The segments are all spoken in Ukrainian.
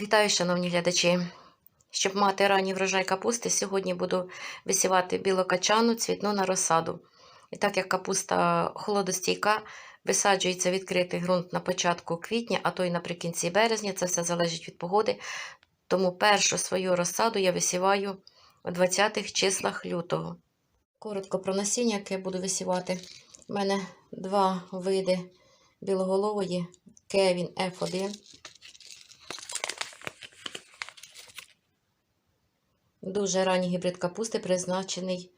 Вітаю, шановні глядачі! Щоб мати ранній врожай капусти, сьогодні буду висівати білокачану цвітну на розсаду. І так як капуста холодостійка, висаджується відкритий ґрунт на початку квітня, а то й наприкінці березня, це все залежить від погоди. Тому першу свою розсаду я висіваю у 20-х числах лютого. Коротко про насіння, яке буду висівати. У мене два види білоголової Кевін F1. Дуже ранній гібрид капусти призначений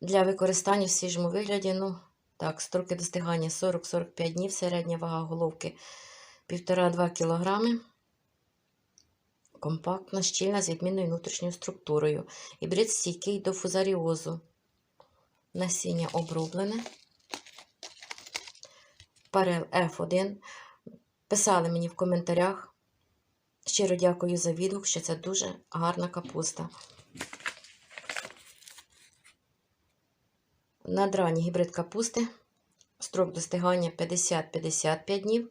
для використання в свіжому вигляді. Ну, так, строки достигання 40-45 днів, середня вага головки 1,5-2 кг. Компактна, щільна з відмінною внутрішньою структурою. Гібрид стійкий до фузаріозу. Насіння оброблене. Парел F1. Писали мені в коментарях. Щиро дякую за відгук, що це дуже гарна капуста. Надранній гібрид капусти. Строк достигання 50-55 днів.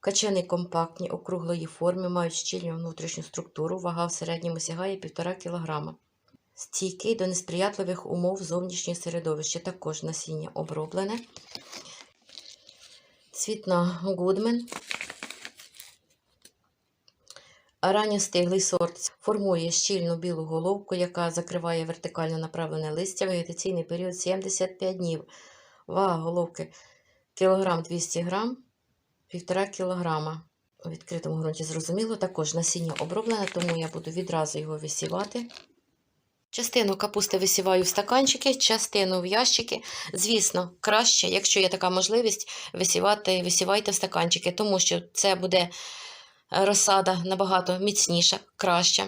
Качани компактні, округлої форми, мають щільну внутрішню структуру, вага в середньому сягає 1,5 кг. Стійкий до несприятливих умов зовнішнього середовища. Також насіння оброблене. Цвітна Гудмен. Ранньостиглий сорт формує щільну білу головку, яка закриває вертикально направлене листя. Вегетаційний період 75 днів. Вага головки кілограм 200 грам, 1,5 кг. У відкритому ґрунті зрозуміло. Також насіння оброблене, тому я буду відразу його висівати. Частину капусти висіваю в стаканчики, частину в ящики. Звісно, краще, якщо є така можливість, висівати, висівайте в стаканчики, тому що це буде розсада набагато міцніша, краща.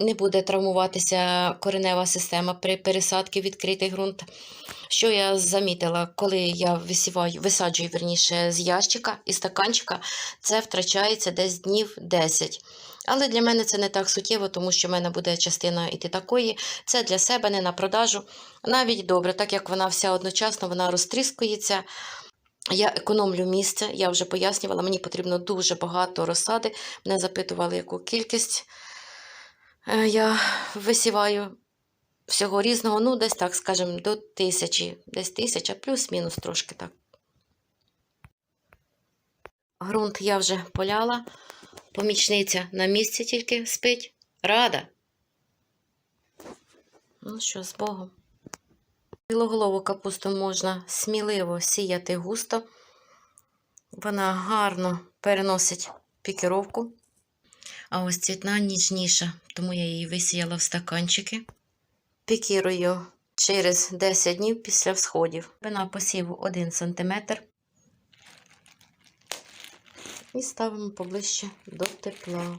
Не буде травмуватися коренева система при пересадці відкритий ґрунт. Що я замітила, коли я висіваю, висаджую верніше, з ящика і стаканчика, це втрачається десь днів 10. Але для мене це не так суттєво, тому що в мене буде частина іти такої. Це для себе не на продажу. Навіть добре, так як вона вся одночасно вона розтріскується. Я економлю місце, я вже пояснювала, мені потрібно дуже багато розсади. Мене запитували, яку кількість е, я висіваю всього різного. Ну, десь так, скажімо, до тисячі, десь тисяча, плюс-мінус трошки так. Грунт я вже поляла. Помічниця на місці тільки спить. Рада. Ну що, з Богом. Білоголову капусту можна сміливо сіяти густо. Вона гарно переносить пікіровку. А ось цвітна ніжніша, тому я її висіяла в стаканчики. Пікірую через 10 днів після всходів. Вина посіву 1 см. І ставимо поближче до тепла.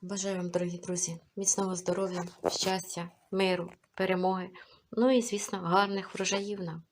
Бажаю вам, дорогі друзі, міцного здоров'я, щастя, миру, перемоги. Ну і, звісно, гарних врожаїв нам.